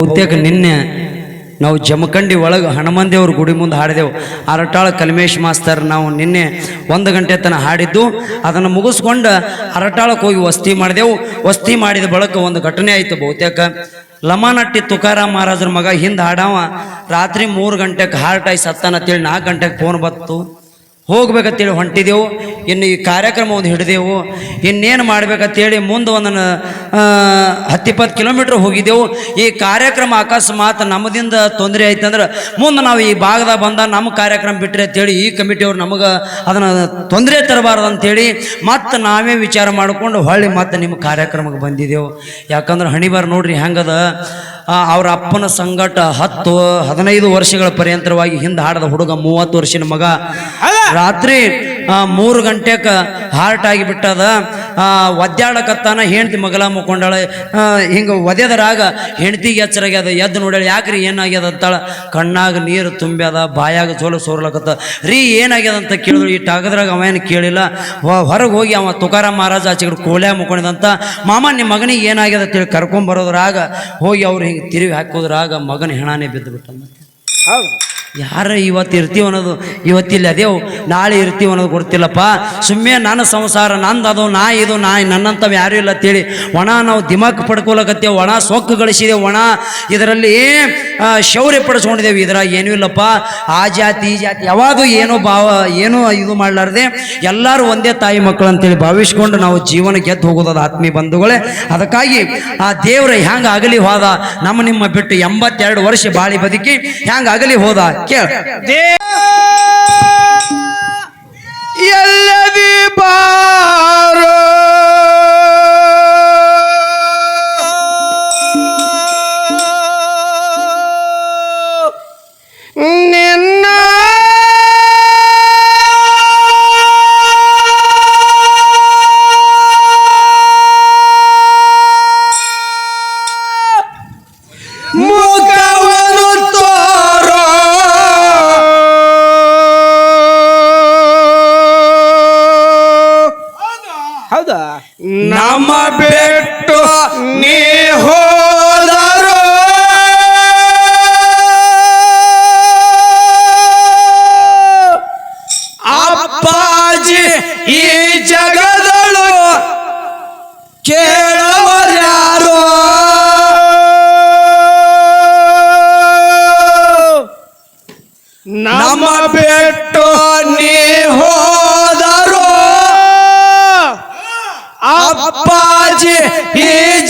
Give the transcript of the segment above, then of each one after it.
ಬಹುತೇಕ ನಿನ್ನೆ ನಾವು ಜಮಖಂಡಿ ಒಳಗೆ ಹನುಮಂದೇವ್ರ ಗುಡಿ ಮುಂದೆ ಹಾಡಿದೆವು. ಅರಟಾಳ ಕಲ್ಮೇಶ್ ಮಾಸ್ತರ್ ನಾವು ನಿನ್ನೆ ಒಂದು ಗಂಟೆ ತನಕ ಹಾಡಿದ್ದು. ಅದನ್ನು ಮುಗಿಸ್ಕೊಂಡು ಅರಟಾಳಕ್ಕೆ ಹೋಗಿ ವಸ್ತಿ ಮಾಡಿದೆವು. ವಸ್ತಿ ಮಾಡಿದ ಬಳಿಕ ಒಂದು ಘಟನೆ ಆಯಿತು ಬಹುತೇಕ. ಲಮಾನಟ್ಟಿ ತುಕಾರಾಮ್ ಮಹಾರಾಜರ ಮಗ ಹಿಂದೆ ಹಾಡವ. ರಾತ್ರಿ ಮೂರು ಗಂಟೆಗೆ ಹಾರ್ಟ್ ಆಗಿ ಸತ್ತಾನ ಅಂತೇಳಿ ನಾಲ್ಕು ಗಂಟೆಗೆ ಫೋನ್ ಬತ್ತು ಹೋಗ್ಬೇಕಂತೇಳಿ ಹೊಂಟಿದೆವು. ಇನ್ನು ಈ ಕಾರ್ಯಕ್ರಮ ಒಂದು ಹಿಡಿದೆವು. ಇನ್ನೇನು ಮಾಡ್ಬೇಕಂತೇಳಿ ಮುಂದೆ ಒಂದು ಹತ್ತಿಪ್ಪತ್ತು ಕಿಲೋಮೀಟ್ರ್ ಹೋಗಿದ್ದೆವು. ಈ ಕಾರ್ಯಕ್ರಮ ಅಕಸ್ಮಾತ್ ನಮ್ಮದಿಂದ ತೊಂದರೆ ಆಯ್ತಂದ್ರೆ ಮುಂದೆ ನಾವು ಈ ಭಾಗದಾಗ ಬಂದ ನಮ್ಮ ಕಾರ್ಯಕ್ರಮ ಬಿಟ್ಟರೆ ಅಂತೇಳಿ ಈ ಕಮಿಟಿಯವ್ರು ನಮಗೆ ಅದನ್ನು ತೊಂದರೆ ತರಬಾರ್ದು ಅಂತೇಳಿ ಮತ್ತೆ ನಾವೇ ವಿಚಾರ ಮಾಡಿಕೊಂಡು ಹೊಳ್ಳಿ ಮತ್ತೆ ನಿಮ್ಮ ಕಾರ್ಯಕ್ರಮಕ್ಕೆ ಬಂದಿದ್ದೆವು. ಯಾಕಂದ್ರೆ ಹಣಿಬಾರ ನೋಡ್ರಿ ಹೆಂಗದ? ಅವ್ರ ಅಪ್ಪನ ಸಂಗಟ ಹತ್ತು ಹದಿನೈದು ವರ್ಷಗಳ ಪರ್ಯಂತರವಾಗಿ ಹಿಂದೆ ಹಾಡದ ಹುಡುಗ ಮೂವತ್ತು ವರ್ಷದ ಮಗ. ರಾತ್ರಿ ಮೂರು ಗಂಟೆಕ ಹಾರ್ಟ್ ಆಗಿಬಿಟ್ಟದ ಆ, ಒದ್ದಾಡಕತ್ತಾನ ಹೆಂಡ್ತಿ ಮಗಲ ಮುಕ್ಕೊಂಡಾಳ. ಹಿಂಗೆ ಒದೆದರಾಗ ಹೆಂಡ್ತಿಗೆ ಎಚ್ಚರಾಗ್ಯದ ಎದ್ದು ನೋಡ್ಯಾಳ ಯಾಕ್ರಿ ಏನಾಗ್ಯದ ಅಂತಾಳ. ಕಣ್ಣಾಗ ನೀರು ತುಂಬ್ಯದ ಬಾಯಾಗ ಜೋಲ ಸೋರ್ಲಕತ್ತ. ರೀ ಏನಾಗ್ಯದ ಅಂತ ಕೇಳಿದ್ರು ಇಟ್ಟು ಆಗದ್ರಾಗ ಅವೇನು ಕೇಳಿಲ್ಲ. ಹೊರಗೆ ಹೋಗಿ ಅವ ತುಕಾರಾಮ್ ಮಹಾರಾಜ ಆಚೆ ಕಡೆ ಕೋಲ್ಯ ಮುಕ್ಕೊಂಡಿದಂತ. ಮಾಮ ನಿಮ್ಮ ಮಗನಿಗೆ ಏನಾಗ್ಯದ ಅಂತೇಳಿ ಕರ್ಕೊಂಬರೋದ್ರಾಗ ಹೋಗಿ ಅವ್ರು ಹಿಂಗೆ ತಿರುವಿ ಹಾಕೋದ್ರಾಗ ಮಗನ ಹೆಣಾನೇ ಬಿದ್ದು ಬಿಟ್ಟ ಹೌದು. ಯಾರ ಇವತ್ತು ಇರ್ತೀವಿ ಅನ್ನೋದು ಇವತ್ತಿಲ್ಲ. ಅದೇವು ನಾಳೆ ಇರ್ತೀವಿ ಅನ್ನೋದು ಗೊತ್ತಿಲ್ಲಪ್ಪ. ಸುಮ್ಮನೆ ನನ್ನ ಸಂಸಾರ ನಂದು ಅದು ನಾ ಇದು ನಾ ನನ್ನಂಥವು ಯಾರೂ ಇಲ್ಲ ಅಂತೇಳಿ. ಒಣ, ನಾವು ದಿಮಾಕ್ ಪಡ್ಕೊಳಕತ್ತೇವೆ, ಒಣ ಸೊಕ್ಕು ಗಳಿಸಿದೆವು, ಒಣ. ಇದರಲ್ಲಿ ಶೌರ್ಯ ಪಡಿಸ್ಕೊಂಡಿದ್ದೇವೆ ಇದ್ರಾಗ ಏನೂ ಇಲ್ಲಪ್ಪ. ಆ ಜಾತಿ, ಈ ಜಾತಿ ಯಾವಾಗೂ ಏನೋ ಭಾವ, ಏನೋ ಇದು ಮಾಡಲಾರ್ದೆ ಎಲ್ಲರೂ ಒಂದೇ ತಾಯಿ ಮಕ್ಕಳು ಅಂತೇಳಿ ಭಾವಿಸ್ಕೊಂಡು ನಾವು ಜೀವನ ಗೆದ್ದು ಹೋಗೋದು ಆತ್ಮೀಯ ಬಂಧುಗಳೇ. ಅದಕ್ಕಾಗಿ ಆ ದೇವ್ರ ಹ್ಯಾಂಗ ಅಗಲಿ ಹೋದ, ನಮ್ಮ ನಿಮ್ಮ ಬಿಟ್ಟು ಎಂಬತ್ತೆರಡು ವರ್ಷ ಬಾಳಿ ಬದುಕಿ ಹ್ಯಾಂಗ ಆಗಲಿ ಹೋದ ಕೇಳ ದೇ ಎಲ್ಲದಿ ಬಾರೋ ಅಪ್ಪಾಜಿ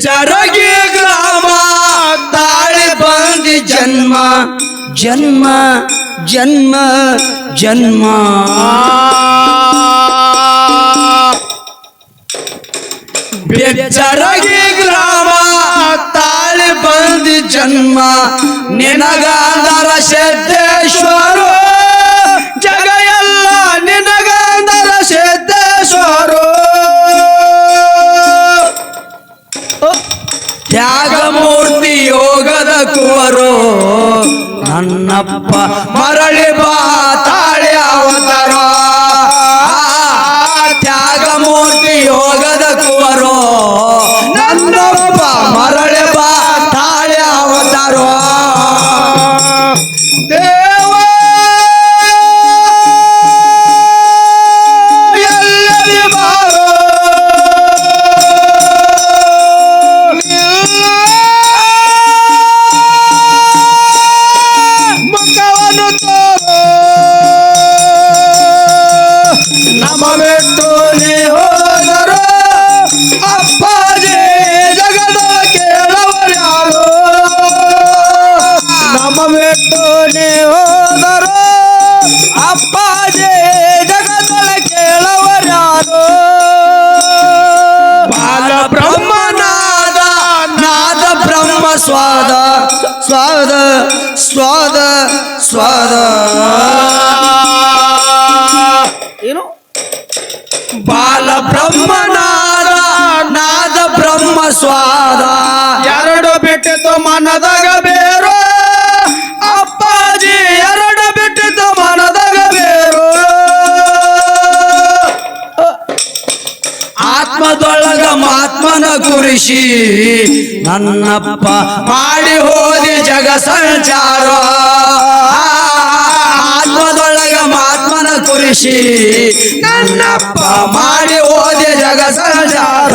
ಬಿಚ್ಚರಗಿ ಗ್ರಾಮ ತಾಳಿ ಬಂದಿ ಜನ್ಮ ಜನ್ಮ ಜನ್ಮ ಜನ್ಮ ಬೆಚ್ಚರಗಿ ಗ್ರಾಮ ತಾಳಿ ಬಂದಿ ಜನ್ಮ ನಿನಗಾಂಧರ ಸಿದ್ದೇಶ್ವರ ನನ್ನಪ್ಪ ಸ್ವಾದ ಸ್ವಾದ ಸ್ವಾದ ಸ್ವಾದ. ಬಾಲ ಬ್ರಹ್ಮನಾದ, ನಾದ ಬ್ರಹ್ಮ ಸ್ವಾದ ಎರಡು ಬಿಟ್ಟಿತು ಮನದಾಗ ಬೇರು. ಅಪ್ಪಾಜಿ, ಎರಡು ಬಿಟ್ಟಿತು ಮನದಾಗ ಬೇರು. ಆತ್ಮದೊಳಗ ಮಹಾತ್ಮನ ಕುರಿಸಿ ನನ್ನಪ್ಪ ಮಾಡಿ ಹೋದಿ ಜಗ ಸಂಚಾರ. ಆತ್ಮದೊಳಗ ಕುರಿಸಿ ನನ್ನಪ್ಪ ಮಾಡಿ ಓದೆ ಜಗ ಸಂಚಾರ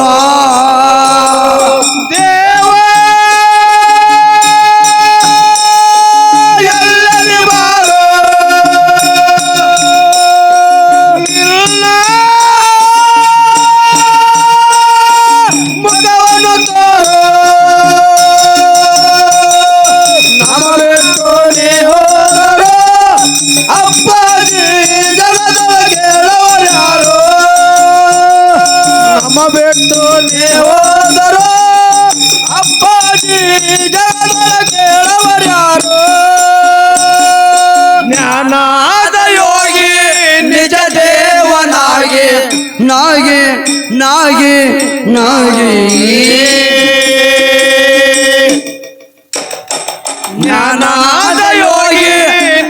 ನಾಗಿ ನಾಗಿ. ಜ್ಞಾನಾದ ಯೋಗಿ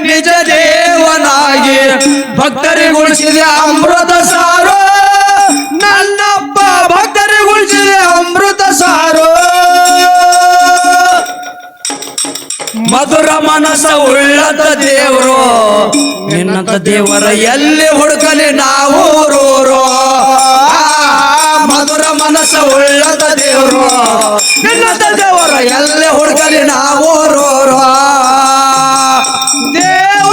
ನಿಜ ದೇವನಾಗಿ ಭಕ್ತರಿಗುಳಿಸಿದೆ ಅಮೃತ ಸಾರು. ನನ್ನಪ್ಪ ಭಕ್ತರಿಗುಳಿಸಿದೆ ಅಮೃತ ಸಾರು. ಮಧುರ ಮನಸ ಉಳ್ಳದ ದೇವರು, ನಿನ್ನಂತ ದೇವರ ಎಲ್ಲಿ ಹುಡುಕಲಿ ನಾವು ಮನಸ ಉಳ್ಳದ ದೇವರು. ನಿನ್ನಂತ ದೇವರ ಎಲ್ಲೇ ಹುಡುಕಲಿ ನಾವು ದೇವ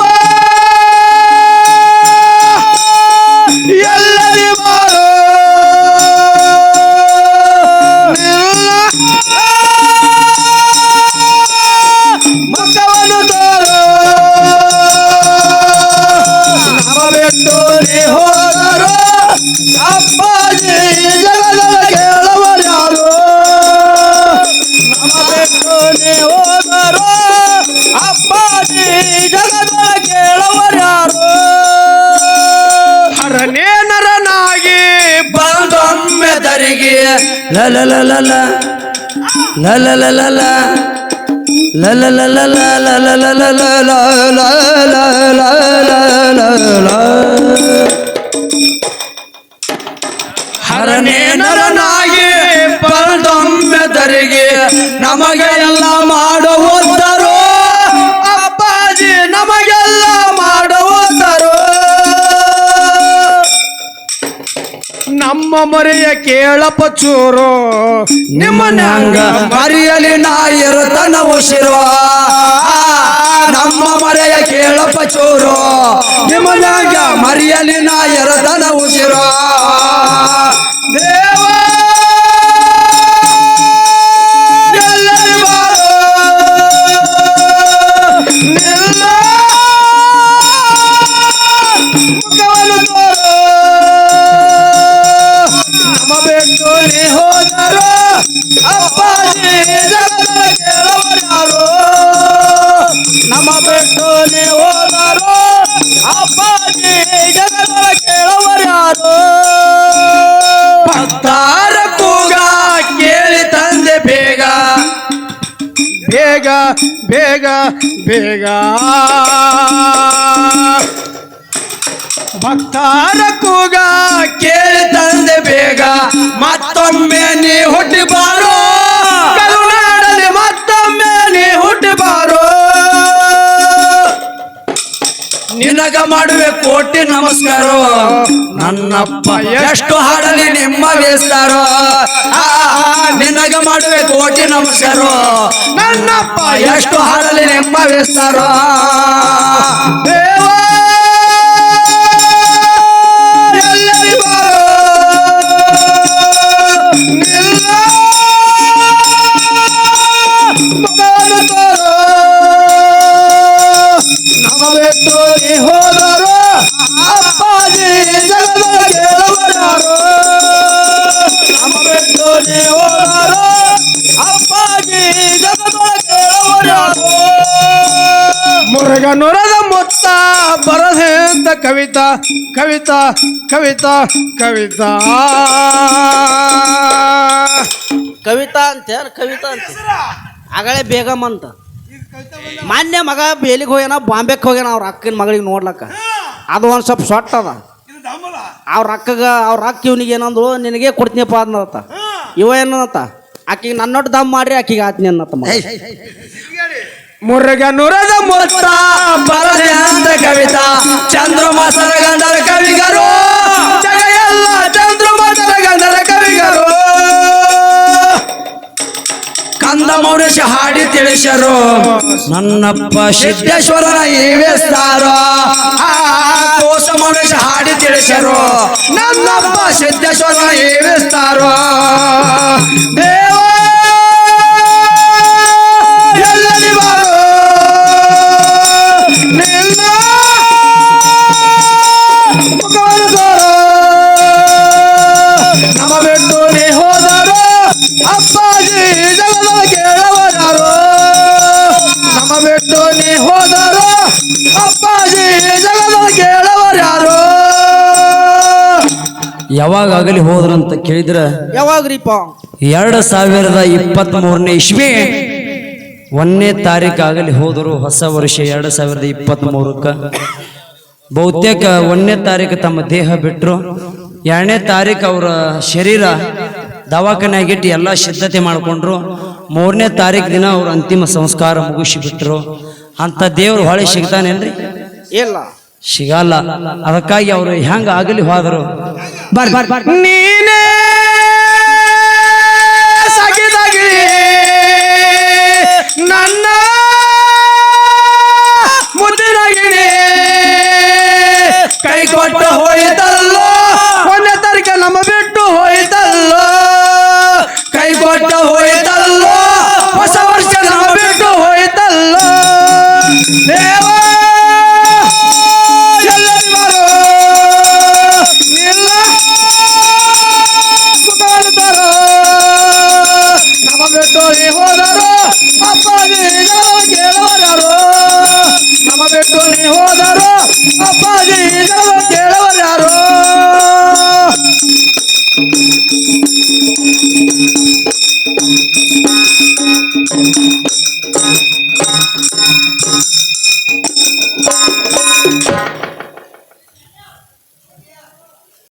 ಎಲ್ಲದಿ ಹೋದರು ಅಪ್ಪಾಜಿ la la la la la la la la la la La la la la la la la la la la la la la la la la Harane Naran ನಮ್ಮ ಮರೆಯ ಕೇಳಪ್ಪ ಚೂರು. ನಿಮ್ಮ ಹಂಗ ಮರಿಯಲಿ ನಾ ಇರುತ್ತನ ಉಸಿರು ನಮ್ಮ ಮರೆಯ ಕೇಳಪ್ಪ ಚೂರು. ನಿಮ್ಮನ್ಯಾಗ ಮರಿಯಲಿ ನಾ ಇರುತ್ತನ ಉಸಿರು ನಮ್ಮ ಬಿಟ್ಟು ನೀ ಹೋದರು ಅಪ್ಪಾಜಿ ಜಗದ ಕೇಳವರು ಯಾರು ಭಕ್ತಾರ ಕೂಗ ಕೇಳಿ ತಂದೆ ಬೇಗ ಬೇಗ ಬೇಗ ಬೇಗ ಭಕ್ತಾರ ಕೂಗ ಕೇಳಿ ತಂದೆ ಬೇಗ ಮತ್ತೊಮ್ಮೆ ನೀ ಹುಟ್ಟಿ ಬಾರೋ ನಿನಗ ಮಾಡುವೆ ಕೋಟಿ ನಮಸ್ಕಾರ. ನನ್ನಪ್ಪ ಎಷ್ಟು ಹಾಡಲಿ ನಿಮ್ಮ ಬೇಸ್ತಾರೋ ನಿನಗ ಮಾಡುವೆ ಕೋಟಿ ನಮಸ್ಕಾರ. ನನ್ನಪ್ಪ ಎಷ್ಟು ಹಾಡಲಿ ನಿಮ್ಮ ಬೇಸ್ತಾರೋ ಮುರುಗನುರದ ಮುತ್ತ ಬರದೆ ಅಂತ ಕವಿತಾ ಕವಿತಾ ಕವಿತಾ ಕವಿತಾ. ಕವಿತಾ ಅಂತ ಕವಿತಾ ಅಂತ? ಆಗಲೇ ಬೇಗಮ್ ಅಂತ ಮಾನ್ಯ ಮಗ ಬೇಲಿಗೆ ಹೋಗ್ಯಾನ ಬಾಂಬೆಗೆ ಹೋಗ್ಯಾನ ಅವ್ರ ಅಕ್ಕನ ಮಗಳಿಗೆ ನೋಡ್ಲಕ್ಕ. ಅದು ಒಂದು ಸ್ವಲ್ಪ ಸೊಟ್ಟ ಅದ. ಅವ್ರ ಅಕ್ಕಗ ಅವ್ರ ಅಕ್ಕ ಇವನಿಗೆ ಏನಂದ್ರು ನಿನಗೆ ಕೊಡ್ತೀನಪ್ಪ ಅನ್ನೋದತ್ತ. ಇವ ಏನತ್ತ ಆಕಿಗೆ ನನ್ನೊಟ್ಟು ದಮ್ ಮಾಡ್ರಿ ಆಕಿಗೆ ಆತ್ನಿ ಅನ್ನತ್ತ ಮಗ ಮುರುಗನುರದ ಮುತ್ತ ಬರದೆ ಕವಿತಾ. ಚಂದ್ರಮಾಸರ ಗಂಧರ ಕವಿಗರು. ಜಗ ಎಲ್ಲ ಚಂದ್ರಮಾಸರ ಗಂಧರ ಕವಿಗರು. ಕಂದ ಮೌರೇಶ ಹಾಡಿ ತಿಳಿಸರು ನನ್ನಪ್ಪ ಸಿದ್ದೇಶ್ವರನ ಆ ಕೋಸ ಮೌರೇಶ ಹಾಡಿ ತಿಳಿಸರು ನನ್ನಪ್ಪ ಸಿದ್ದೇಶ್ವರನ ಯಾವಾಗ ಆಗಲಿ ಅಂತ ಕೇಳಿದ್ರ ಯಾವಾಗ್ರಿಪ್ಪ ಎರಡು ಸಾವಿರದ ಇಪ್ಪತ್ತ್ ಮೂರನೇ ಇಸ್ವಿ ಒಂದನೇ ತಾರೀಕಾಗಲಿ ಹೋದರು ಹೊಸ ವರ್ಷ ಎರಡು ಸಾವಿರದ ಇಪ್ಪತ್ತ್ ಮೂರಕ್ಕೆ ಬಹುತೇಕ ಒಂದನೇ ತಾರೀಕು ತಮ್ಮ ದೇಹ ಬಿಟ್ಟರು ಎರಡನೇ ತಾರೀಕು ಅವರ ಶರೀರ ದವಾಖಾನೆಯಾಗಿಟ್ಟು ಎಲ್ಲ ಸಿದ್ಧತೆ ಮಾಡಿಕೊಂಡ್ರು ಮೂರನೇ ತಾರೀಕು ದಿನ ಅವ್ರ ಅಂತಿಮ ಸಂಸ್ಕಾರ ಮುಗಿಸಿ ಬಿಟ್ಟರು ಅಂತ ದೇವ್ರು ಹೊಳೆ ಸಿಗ್ತಾನೇನ್ರಿ? ಇಲ್ಲ. ಸಿಗಲ್ಲ. ಅದಕ್ಕಾಗಿ ಅವರು ಹೆಂಗ ಆಗಲಿ ಹೋದರು. ನೀನೇ ನಮ್ಮ ಬಿಟ್ಟು ನೀ ಹೋದರು ಅಪ್ಪಾಜಿ ಜಗವ ಕೇಳವರ್ಯಾರು ನಮ್ಮ ಬಿಟ್ಟು ನೀ ಹೋದರು ಅಪ್ಪಾಜಿ ಜಗವ ಕೇಳವರ್ಯಾರು